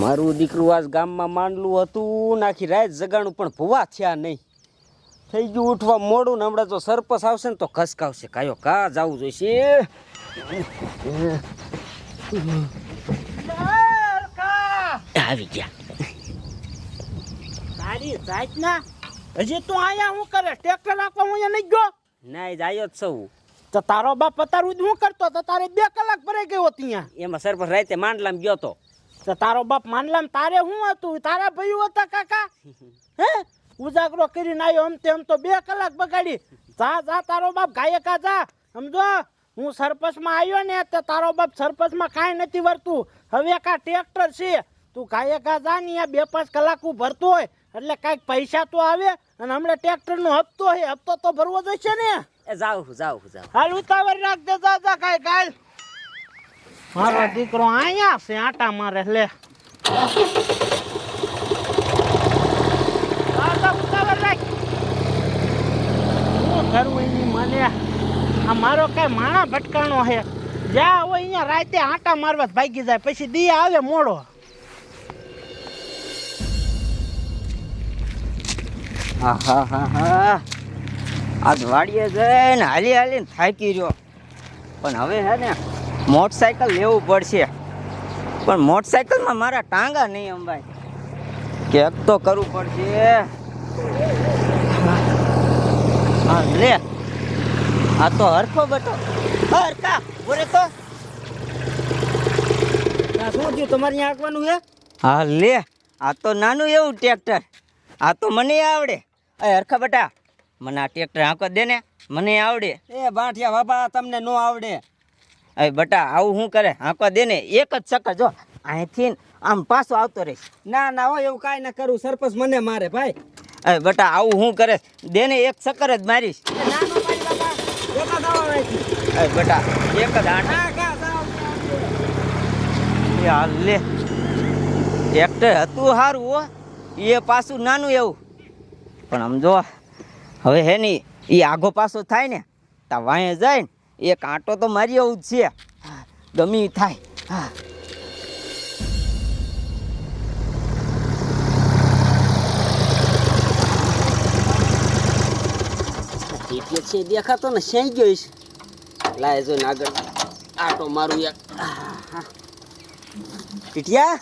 મારું દીકરું આજ ગામમાં માંડલું હતું નાખી રાત જગાણું પણ ભૂવા થયા નહીં. થઈ ગયું ઉઠવા મોડું ને હમણાં જો સરપસ આવશે ને તો ખસકાવશે. કાયો કા જવું જોઈશે? આવી ગયા. તારી જાત ના હજી તું આયા હું કરે? ટ્રેક્ટર નાખવા હું અહીંયા નહીં ગયો? ના જાયો જ સૌ તો તારો બાપ પતારું હું કરતો? તો તારે બે કલાક ભરાઈ ગયો ત્યાં એમાં સરપસ રાતે માંડલામાં ગયો તો. તો તારો બાપ માનલામ તારે શું હતું? તારા ભાઈઓ હતા કાકા? હે? ઉજાગરો કરીને આવ્યો આમ તેમ તો બે કલાક બગાડી. જા જા તારો બાપ ગાયકા જા. સમજો? હું સરપંચમાં આવ્યો ને તો તારો બાપ સરપંચમાં કાંઈ નથી વરતું. હવે કા ટ્રેક્ટર છે. તું ગાયકા જા ને અહીંયા બે પાંચ કલાક હું ભરતો હોય. એટલે કાંઈક પૈસા તો આવે અને હમણાં ટ્રેક્ટરનો હપ્તો છે. હપ્તો તો ભરવો જોઈશે ને? એ જાઉં જાઉં જાવ હાલ ઉતાવળ રાખજે. જા જા કાંઈ કાલ. મારો દીકરો અહીંયા છે, આટા મારે, લે. આ મારો કઈ માણા ભટકાણો છે. જ્યાં હોય અહીંયા રાતે આટા મારવા ભાગી જાય, પછી દી આવે મોડો. હા હા હા. આજ વાડીએ જઈને હાલી હાલીને થાકી રહ્યો. પણ હવે હે ને મોટરસાયકલ લેવું પડશે. પણ મોટરસાયકલમાં મારા ટાંગા નહીં અંબાઈ. કેક તો કરવું પડશે. લે. આ તો હરખો બટો હરખા. બોલે તો. શું થયું? તમારે ત્યાં આંકવાનું છે? હા લે. આ તો નાનું એવું ટ્રેક્ટર. આ તો મને આવડે. અરે હરખા બટા. મને આ ટ્રેક્ટર આંકો દે ને. મને આવડે. એ બાંઠિયા બાપા તમને ન આવડે. અય બટા આવું શું કરે? હાંકવા દે ને એક જ ચક્કર જો. અહીંથી આમ પાછો આવતો રહીશ ના ના હોય એવું કાંઈ ના કરું સરપંચ મને મારે ભાઈ. અય બટા આવું શું કરે? દે ને એક ચક્કર જ મારીશ. બટા એક જ હાલ. લે ટ્રેક્ટર હતું સારું હો. એ પાછું નાનું એવું. પણ આમ જો હવે હે ની એ આઘો પાછો થાય ને તા વાંહે જાય ને એક આંટો તો મારી આવું જ છે. ગમી થાય. હા. છે દેખાતો ને શ્યાઈ ગયો છે લાય જો આગળ. આટો મારું એક. ટીટિયા?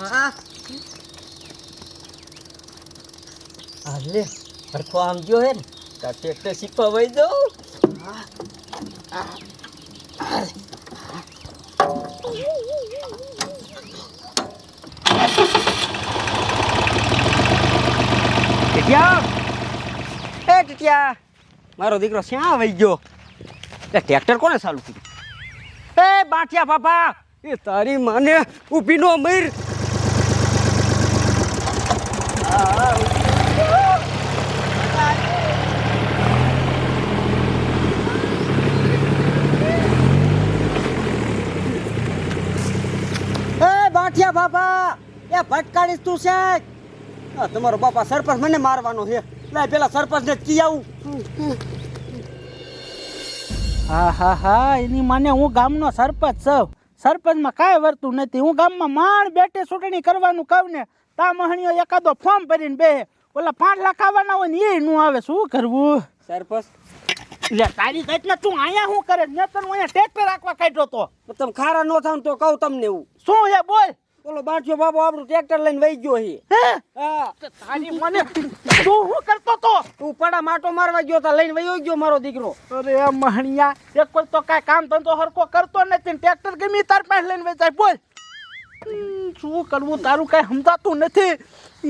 હા લે હરખો આમ ગયો હે ને, તા ટ્રેક્ટર શીખવા વહી એ ટીટિયા, મારો દીકરો શ્યાં વહી ગયો? એ ટ્રેક્ટર કોને ચાલુ કર્યું? એ બાઠિયા બાપા, એ તારી માને ઊભી નો મર એ બાંઠિયા બાપા એ ભટકાડીશ તું છે તમારો બાપા સરપંચ મને મારવાનો છે. લાય પેલા સરપંચ ને કી આવું. હા હા હા એની માને હું ગામનો સરપંચ છું. સરપંચમાં કાંઈ વર્તું નથી. હું ગામમાં માણ બેઠે ચૂંટણી કરવાનું કહું ને તા મહણીઓ એકાદો ફોર્મ ભરીને બે ઓલા પાંચ લાખ આવવાના હોય ને એ નું આવે. શું કરવું? સરપંચ? લે તારી ને તું અહીંયા શું કરે? મેં તને અહીંયા ટ્રેક્ટર રાખવા કાઢ્યો તો. તમે ખારા નો થાવ તો કહું તમને એવું શું હે બોલ? બોલો બાંઠિયો બાબો આપણું ટ્રેક્ટર લઈને વહી ગયો હે. તારી મને તું શું કરતો તો? તું પડા માટો મારવા ગયો તા લઈને વહી ગયો મારો દીકરો. અરે મહણિયા એક કોઈ તો કાંઈ કામ ધંધો હરકો કરતો નથી ને ટ્રેક્ટર ગમી તાર પાસે લઈને વેચાય. બોલ. શું કરવું? તારું કાંઈ સમજાતું નથી.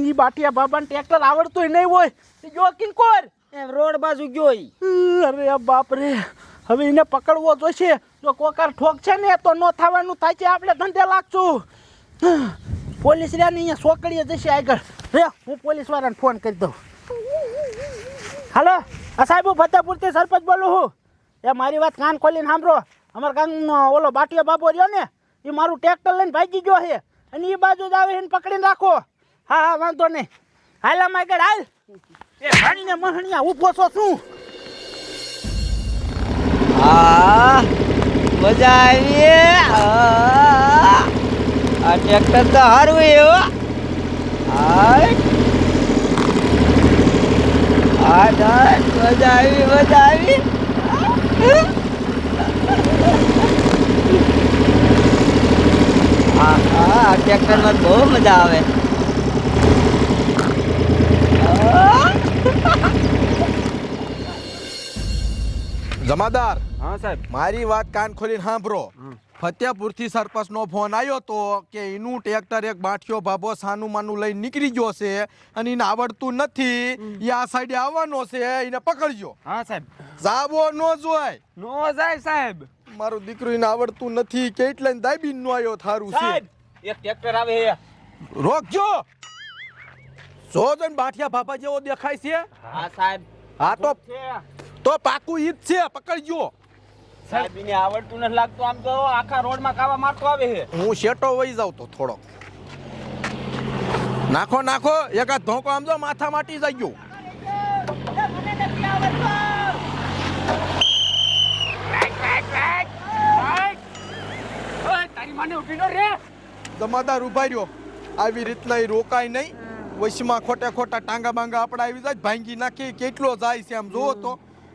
એ બાટિયા બાબાને ટ્રેક્ટર આવડતું નહીં હોય. જો કિંકોર એમ રોડ બાજુ ગયો અરે બાપ રે હવે એને પકડવો જોઈશે જો કોકાર ઠોક છે ને તો નો થવાનું થાય છે. આપણે ધંધે લાગશું. પોલીસ રહ્યા ને અહીંયા સોકડીએ જશે આગળ. રે હું પોલીસ વાળાને ફોન કરી દઉં. હાલો, આ સાહેબ, હું ફતેપુરથી સરપંચ બોલું છું. એ મારી વાત કાન ખોલીને સાંભળો. અમારા ગામનો ઓલો બાટિયો બાબો રહ્યો ને, એ મારું ટ્રેક્ટર લઈને ભાગી ગયો છે. અને એ બાજુ જ આવે એને પકડીને રાખો. હા હા, વાંધો નહીં. હાલ, આમ આગળ હાલ. એ ભાણીને મહણિયા ઊભો છો. શું મજા આવી. આ ટ્રેક્ટર તો સારું એવો મજા આવી મજા આવી. હા હા આ ટ્રેક્ટરમાં બહુ મજા આવે. જમાદાર હા સાહેબ. મારી વાત કાન ખોલીને સાંભળો. ફતેપુરથી સરપંચનો ફોન આવ્યો તો કે એનું ટ્રેક્ટર એક બાઠિયો ભાભો સાનું માનું લઈને નીકળી ગયો છે અને એને આવડતું નથી. એ આ સાઈડે આવવાનો છે એને પકડજો. હા સાહેબ. જાવો નો જોય નો જાય સાહેબ. મારું દીકરું એને આવડતું નથી કેટલા દાબી નો આવ્યો થારું સાહેબ છે એક ટ્રેક્ટર આવે રોકજો. જો જન બાઠિયા ભાભા જેવો દેખાય છે. હા સાહેબ. હા તો તો પાકું ઈ છે પકડજો. સાહેબ આવડતું નથી લાગતું. આમ તો આખા રોડમાં કાવા મારતો આવે છે. હું શેટો વહી જાઉં તો થોડોક. નાખો નાખો. એકાદ ધોકો આમ જો માથા માટી જાય ગયો. તારી માને ઊભી નો રે જમાદાર ઊભા રહ્યો. આવી રીતના એ રોકાય નહીં. વશમાં ખોટે ખોટા ટાંગા બાંગા આપણા આવી જાય. ભાંગી નાખી કેટલો જાય છે આમ જોવો તો.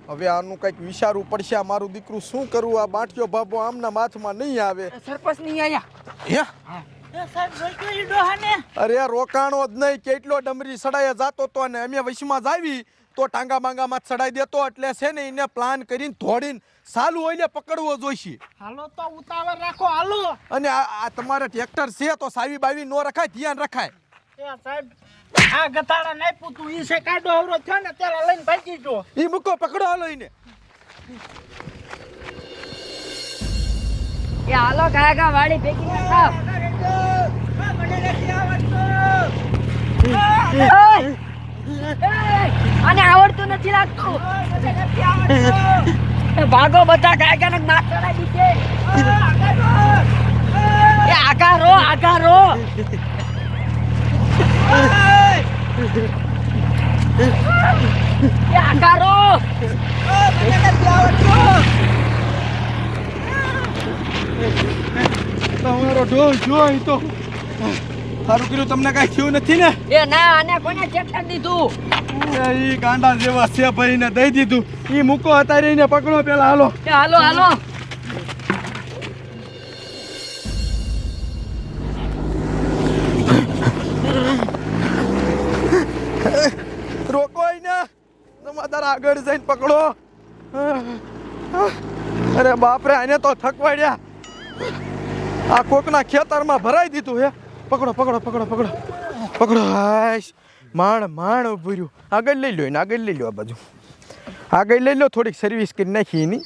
હવે આનું કંઈક વિચારવું પડશે. આ મારું દીકરું શું કરવું આ બાંઠિયો બાબો આમના માથમાં નહીં આવે. સરપંચ નહીં આયા? હે? સાહેબ રોક્યો ઈ ડોહાને? અરે રોકાણો જ નહીં. કેટલો ડમરી સડાયા જાતો તો અને અમે વશમાં જાવી તો ટાંગા બાંગામાં ચડાઈ સડાઈ દેતો. એટલે છે ને એને પ્લાન કરીને ધોડીને સાલું હોય ને પકડવો જોઈશે. હાલો તો ઉતાવળ રાખો હાલો. અને આ આ તમારે ટ્રેક્ટર છે તો સાવી બાવી નો રખાય ધ્યાન રખાય. સાહેબ આ ગતાડા નાપ્યું તું ઈ છે કાઢો અવરો થયો ને તેલા લઈને ભાગી જો ઈ મૂકો પકડો હાલો એ હાલો કાકા વાડી ભેગી ના! આને આવડતું નથી લાગતું. ભાગો બધા ગાયકા ને માર ચડાવી દીધે. એ આગા રો આગા રો એ આગા રો તમારો ઢોલ જોઈ તો સારું કર્યું તમને કાંઈ થયું નથી ને? એ ના આને કોને ચેતન દીધું? એ ગાંડા જેવા છે ભાઈને દઈ દીધું. એ મૂકો અત્યારે એને પકડો પેલા હાલો. હાલો હાલો. રોકો એને જમાદાર આગળ જઈને પકડો. અરે બાપરે, આને તો થકવાડ્યા. આ કોકના ખેતરમાં ભરાઈ દીધું હે. પકડો પકડો પકડો પકડો. પકડો. હાશ માણ માણ ઉભું આગળ લઈ લો એને, આગળ લઈ લો આ બાજુ. આગળ લઈ લો થોડીક સર્વિસ કરી નાખી એની.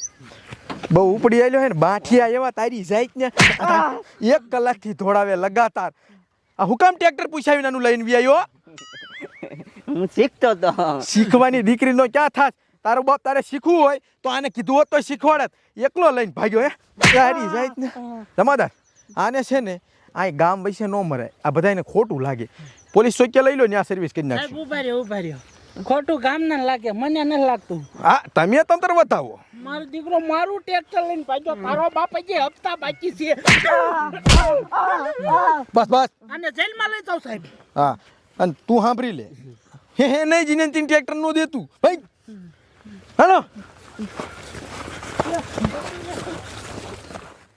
બહુ ઉપડી આવેલો હે ને બાઠિયા એવા તારી જાય ને એક કલાકથી ધોળાવે લગાતાર. આ હુકામ ટ્રેક્ટર પૂછાવીને આનું લઈને વ્યાયો? હું શીખતો તો. શીખવાની દીકરીનો ક્યાં થાત તારો બાપ તારે શીખવું હોય તો આને કીધું હોત તો શીખવાડત. એકલો લઈને ભાગ્યો હે? તારી જાય ને જમાદાર આને છે ને આ ગામ વૈસે ન મરે આ બધાને ખોટું લાગે. પોલીસ ચોક્યા લઈ લો ને આ સર્વિસ કરી નાખશે. ઊભા રહ્યો ઊભા રહ્યો. ખોટું કામ ના લાગે મને ન લાગતું. હા તમે તંત્ર બતાવો. મારો દીકરો મારું ટ્રેક્ટર લઈને ભાગ્યો. તારો બાપ જે હપ્તા બાકી છે. બસ બસ. અને જેલમાં લઈ જાવ સાહેબ. હા અને તું સાંભળી લે. હે હે નહીં જીને તીન ટ્રેક્ટર નો દેતું. ભાઈ. હાલો.